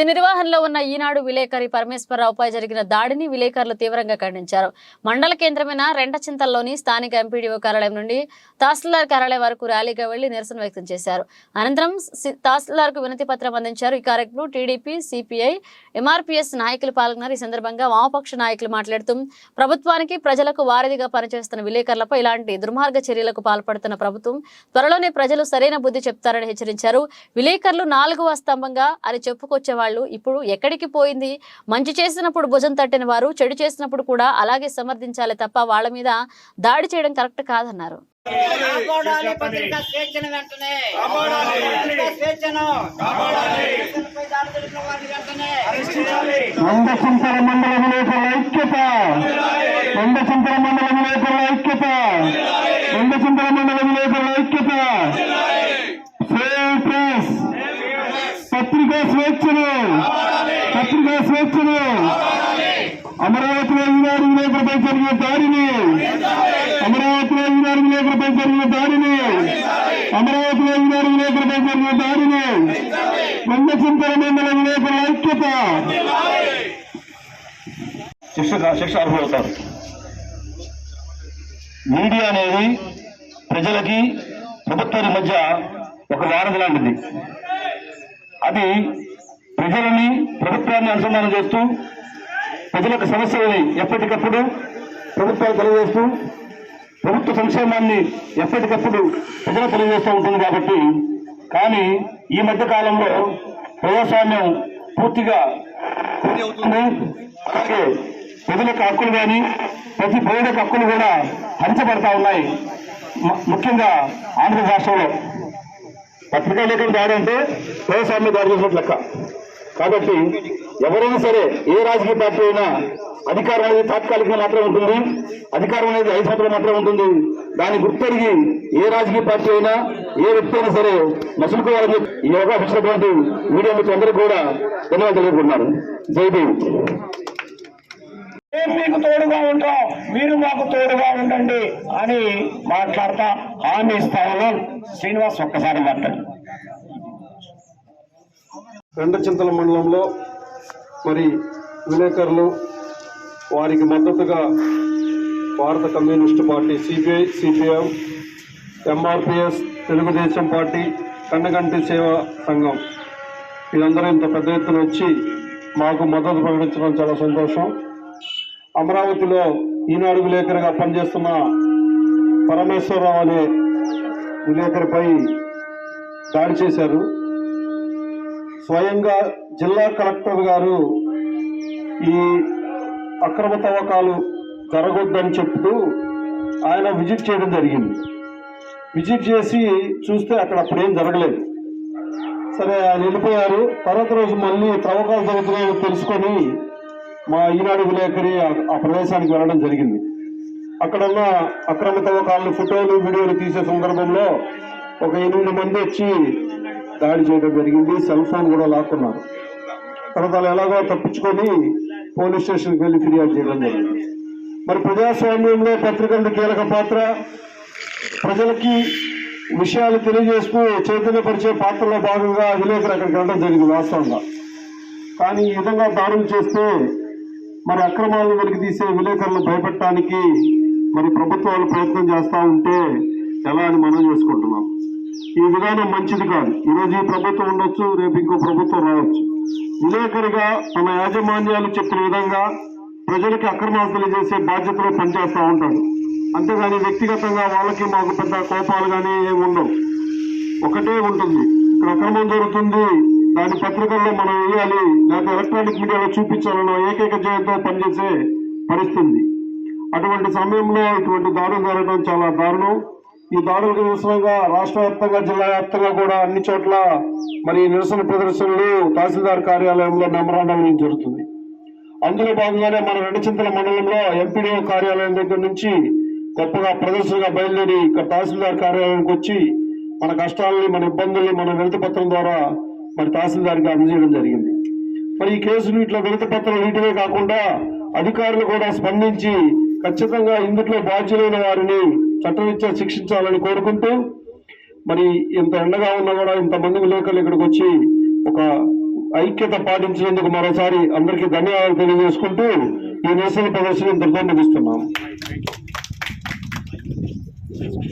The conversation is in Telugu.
విధి నిర్వహణలో ఉన్న ఈనాడు విలేకరి పరమేశ్వరరావుపై జరిగిన దాడిని విలేకరులు తీవ్రంగా ఖండించారు. మండల కేంద్రమైన రెండచింతల్లోని స్థానిక ఎంపీడీఓ కార్యాలయం నుండి తహసీల్దార్ కార్యాలయం వరకు ర్యాలీగా వెళ్ళి నిరసన వ్యక్తం చేశారు. అనంతరం తహసీల్దార్కు వినతి పత్రం అందించారు. ఈ కార్యక్రమంలో టీడీపీ సిపిఐ ఎంఆర్పీఎస్ నాయకులు పాల్గొన్నారు. ఈ సందర్భంగా వామపక్ష నాయకులు మాట్లాడుతూ ప్రభుత్వానికి ప్రజలకు వారధిగా పనిచేస్తున్న విలేకరులపై ఇలాంటి దుర్మార్గ చర్యలకు పాల్పడుతున్న ప్రభుత్వం త్వరలోనే ప్రజలు సరైన బుద్ధి చెప్తారని హెచ్చరించారు. విలేకరులు నాలుగవ స్తంభంగా అని చెప్పుకొచ్చే వాళ్ళు ఇప్పుడు ఎక్కడికి పోయింది? మంచి చేసినప్పుడు భుజం తట్టిన వారు చెడు చేసినప్పుడు కూడా అలాగే సమర్థించాలి తప్ప వాళ్ళ మీద దాడి చేయడం కరెక్ట్ కాదన్నారు. కాపాడాలి స్వేచ్ఛను పత్రికా స్వేచ్ఛను అమరావతిలో ఈనాడు విలేకరులపై జరిగిన దాడిని. అమరావతిలో ఈనాడు విలేకరులపై జరిగిన దాడిని. అమరావతిలో ఈనాడు విలేకరులపై జరిగిన దాడిని. వందచింతల మండల విలేకరుల ఐక్యత. శిక్ష శిక్ష అర్హులవుతారు మీడియా అనేది ప్రజలకి ప్రభుత్వానికి మధ్య ఒక వారధి లాంటిది. అది ప్రజలని ప్రభుత్వాన్ని అనుసంధానం చేస్తూ ప్రజలకు సమస్యలని ఎప్పటికప్పుడు ప్రభుత్వాలు తెలియజేస్తూ ప్రభుత్వ సంక్షేమాన్ని ఎప్పటికప్పుడు ప్రజలకు తెలియజేస్తూ ఉంటుంది కాబట్టి కానీ ఈ మధ్య కాలంలో ప్రజాస్వామ్యం పూర్తిగా అవుతుంది. అలాగే ప్రజలకు హక్కులు కానీ ప్రతి పౌరుడికి హక్కులు కూడా హరించబడతా ఉన్నాయి. ముఖ్యంగా ఆంధ్రప్రదేశ్ రాష్ట్రంలో. పత్రికా లేఖలు దాడి అంటే ప్రజాస్వామ్యం దాడి చేసినట్లు లెక్క. కాబట్టి ఎవరైనా సరే ఏ రాజకీయ పార్టీ అయినా అధికారం అనేది తాత్కాలికంగా మాత్రమే ఉంటుంది. అధికారం అనేది ఐదు సంవత్సరాలు మాత్రమే ఉంటుంది. దాన్ని గుర్తెరిగి ఏ రాజకీయ పార్టీ అయినా ఏ వ్యక్తి అయినా సరే మసులుకోవాలని ఈ అవకాశం ఇచ్చినటువంటి మీడియా మిత్రులందరూ కూడా ధన్యవాదాలు తెలియకుంటున్నారు జైదేవి మీకు తోడుగా ఉంటాం. మీరు మాకు తోడుగా ఉండండి అని మాట్లాడతా హామీ ఇస్తామని శ్రీనివాస్ ఒక్కసారి మాట్లాడు. రెండచింతల మండలంలో మరి విలేకరులు వారికి మద్దతుగా భారత communist party CPI CPM MRPS Telugu Desam party Kannaganti సేవా సంఘం. వీరందరూ ఇంత పెద్ద ఎత్తున వచ్చి మాకు మద్దతు ప్రకటించడం చాలా సంతోషం. అమరావతిలో ఈనాడు విలేకరిగా పనిచేస్తున్న పరమేశ్వరరావు అనే విలేకరిపై దాడి చేశారు. స్వయంగా జిల్లా కలెక్టర్ గారు ఈ అక్రమ తవ్వకాలు జరగొద్దని చెప్తూ ఆయన విజిట్ చేయడం జరిగింది. విజిట్ చేసి చూస్తే అక్కడ అప్పుడేం జరగలేదు. సరే ఆయన వెళ్ళిపోయారు. తర్వాత రోజు మళ్ళీ తవ్వకాలు జరుగుతున్నాయని తెలుసుకొని మా ఈనాడు విలేకరి ఆ- ఆ ప్రదేశానికి వెళ్ళడం జరిగింది. అక్కడ ఉన్న అక్రమ తవ్వకాలను ఫోటోలు వీడియోలు తీసే సందర్భంలో ఒక ఎనిమిది మంది వచ్చి దాడి చేయడం జరిగింది. సెల్ ఫోన్ కూడా లాక్కున్నారు. తర్వాత వాళ్ళు ఎలాగో తప్పించుకొని పోలీస్ స్టేషన్కి వెళ్ళి ఫిర్యాదు చేయడం జరిగింది. మరి ప్రజాస్వామ్యంలో పత్రికలకు కీలక పాత్ర ప్రజలకి విషయాలు తెలియజేస్తూ చైతన్యపరిచే పాత్రలో భాగంగా విలేకరు అక్కడికి వెళ్ళడం జరిగింది వాస్తవంగా. కానీ ఈ విధంగా దాడులు చేస్తే మరి అక్రమాలను వెలికి తీసే విలేకరులను భయపెట్టడానికి మరి ప్రభుత్వాలు ప్రయత్నం చేస్తూ ఉంటే ఎలా అని మనం చేసుకుంటున్నాం. ఈ విధానం మంచిది కాదు. ఈరోజు ఈ ప్రభుత్వం ఉండొచ్చు రేపు ఇంకో ప్రభుత్వం రావచ్చు. విలేకరిగా తన యాజమాన్యాలు చెప్పిన విధంగా ప్రజలకి అక్రమాలు చేసే బాధ్యతలో పనిచేస్తూ ఉంటాడు అంతేగాని వ్యక్తిగతంగా వాళ్ళకి మాకు పెద్ద కోపాలు కానీ ఏమి ఉండవు. ఒకటే ఉంటుంది. ఇక్కడ అక్రమం జరుగుతుంది. దాని పత్రికల్లో మనం వేయాలి. లేకపోతే ఎలక్ట్రానిక్ మీడియాలో చూపించాలన్న ఏకైక జయంతో పనిచేసే పరిస్థితి అటువంటి సమయంలో ఇటువంటి దారుణం జరగడం చాలా దారుణం. ఈ దాడులకు నిరసనగా రాష్ట్ర వ్యాప్తంగా జిల్లా వ్యాప్తంగా కూడా అన్ని చోట్ల మరి నిరసన ప్రదర్శనలు తహసీల్దార్ కార్యాలయంలో మెమరాండం జరుగుతుంది. అందులో భాగంగానే మన రెండచింతల మండలంలో ఎంపీడీఓ కార్యాలయం దగ్గర నుంచి గొప్పగా ప్రదర్శనగా బయలుదేరి ఇక్కడ తహసీల్దార్ కార్యాలయానికి వచ్చి మన కష్టాలని మన ఇబ్బందుల్ని మన వినతి పత్రం ద్వారా మరి తహసీల్దార్కి అందజేయడం జరిగింది. మరి ఈ కేసులు ఇట్లా వినతి పత్రం వీటివే కాకుండా అధికారులు కూడా స్పందించి ఖచ్చితంగా ఇందుట్లో బాధ్యులైన వారిని చట్టరీత్యా శిక్షించాలని కోరుకుంటూ మరి ఇంత ఎండగా ఉన్నా కూడా ఇంతమంది విలేకరులు ఇక్కడికి వచ్చి ఒక ఐక్యత పాటించినందుకు మరోసారి అందరికీ ధన్యవాదాలు తెలియజేసుకుంటూ ఈ నిరసన ప్రదర్శన ఇంతలో ముగిస్తున్నాం.